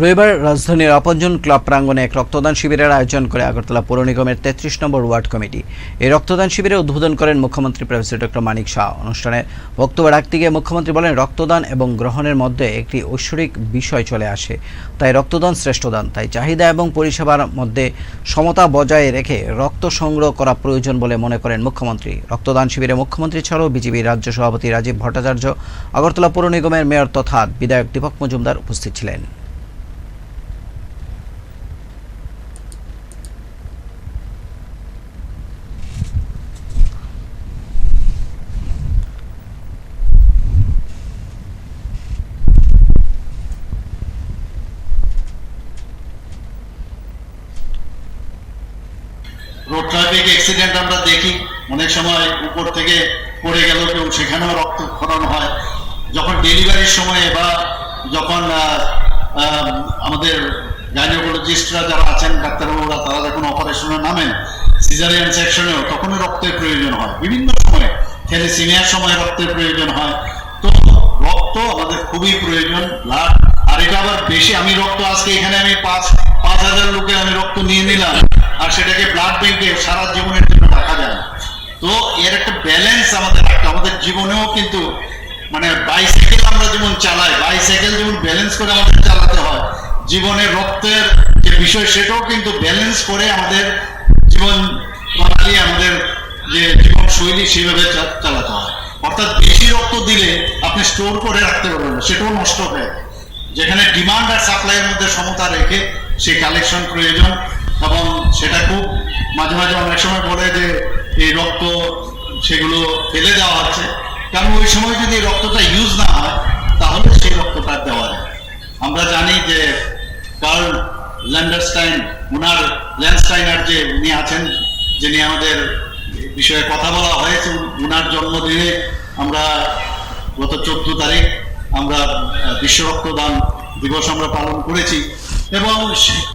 রবিবার রাজধানীর আপনজন ক্লাব প্রাঙ্গণে এক রক্তদান শিবিরের আয়োজন করে আগরতলা পৌর নিগমের তেত্রিশ নম্বর ওয়ার্ড কমিটি। এই রক্তদান শিবিরে উদ্বোধন করেন মুখ্যমন্ত্রী প্রফেসর ডক্টর মানিক শাহ। অনুষ্ঠানে বক্তব্য রাখতে গিয়ে মুখ্যমন্ত্রী বলেন, রক্তদান এবং গ্রহণের মধ্যে একটি ঐশ্বরিক বিষয় চলে আসে। তাই রক্তদান শ্রেষ্ঠদান তাই চাহিদা এবং পরিষেবার মধ্যে সমতা বজায় রেখে রক্ত সংগ্রহ করা প্রয়োজন বলে মনে করেন মুখ্যমন্ত্রী। রক্তদান শিবিরে মুখ্যমন্ত্রী ছাড়াও বিজেপির রাজ্য সভাপতি রাজীব ভট্টাচার্য, আগরতলা পৌর নিগমের মেয়র তথা বিধায়ক দীপক মজুমদার উপস্থিত ছিলেন। ট্রাফিক অ্যাক্সিডেন্ট আমরা দেখি। অনেক সময় উপর থেকে পড়ে গেল, কেউ সেখানেও রক্ত খনন হয়। যখন ডেলিভারির সময়ে বা যখন আমাদের গাইনোকোলজিস্টরা যারা আছেন, ডাক্তারবাবুরা, তারা যখন অপারেশনে নামেন সিজারিয়ান সেকশনেও তখনও রক্তের প্রয়োজন হয়। বিভিন্ন সময়ে থ্যালিসিমিয়ার সময় রক্তের প্রয়োজন হয়। তো রক্ত আমাদের খুবই প্রয়োজন। ব্লাড আর এটা আবার বেশি, আমি রক্ত আজকে এখানে আমি পাঁচ পাঁচ হাজার লোকের আমি রক্ত নিয়ে নিলাম, আর সেটাকে ব্লাড ব্যাংকে সারা জীবনের জন্য রাখা যায় তো এর একটা ব্যালেন্স আমাদের রাখতে আমাদের জীবনেও কিন্তু মানে বাইসাইকেল আমরা যেমন চালাই বাইসাইকেল যেমন ব্যালেন্স করে আমাদের চালাতে হয়, জীবনের রক্তের যে বিষয়, সেটাও কিন্তু ব্যালেন্স করে আমাদের জীবন প্রণালী, আমাদের যে জীবন শৈলী সেইভাবে চালাতে হয়। অর্থাৎ বেশি রক্ত দিলে আপনি স্টোর করে রাখতে পারবেন না, সেটাও নষ্ট হয়ে যেখানে ডিমান্ড আর সাপ্লাইয়ের মধ্যে সমতা রেখে সেই কালেকশন প্রয়োজন এবং সেটা খুব মাঝে মাঝে অনেক সময় বলে যে এই রক্ত সেগুলো ফেলে দেওয়া হচ্ছে। কারণ ওই সময় যদি রক্তটা ইউজ না হয়, তাহলে সেই রক্তটা দেওয়া যায় আমরা জানি যে কার্ল ল্যান্ডারস্টাইন ওনার ল্যান্ডস্টাইনার যে উনি আছেন, যিনি আমাদের বিষয়ে কথা বলা হয়েছে ওনার জন্মদিনে আমরা গত চোদ্দ তারিখ আমরা বিশ্ব রক্তদান দিবস আমরা পালন করেছি এবং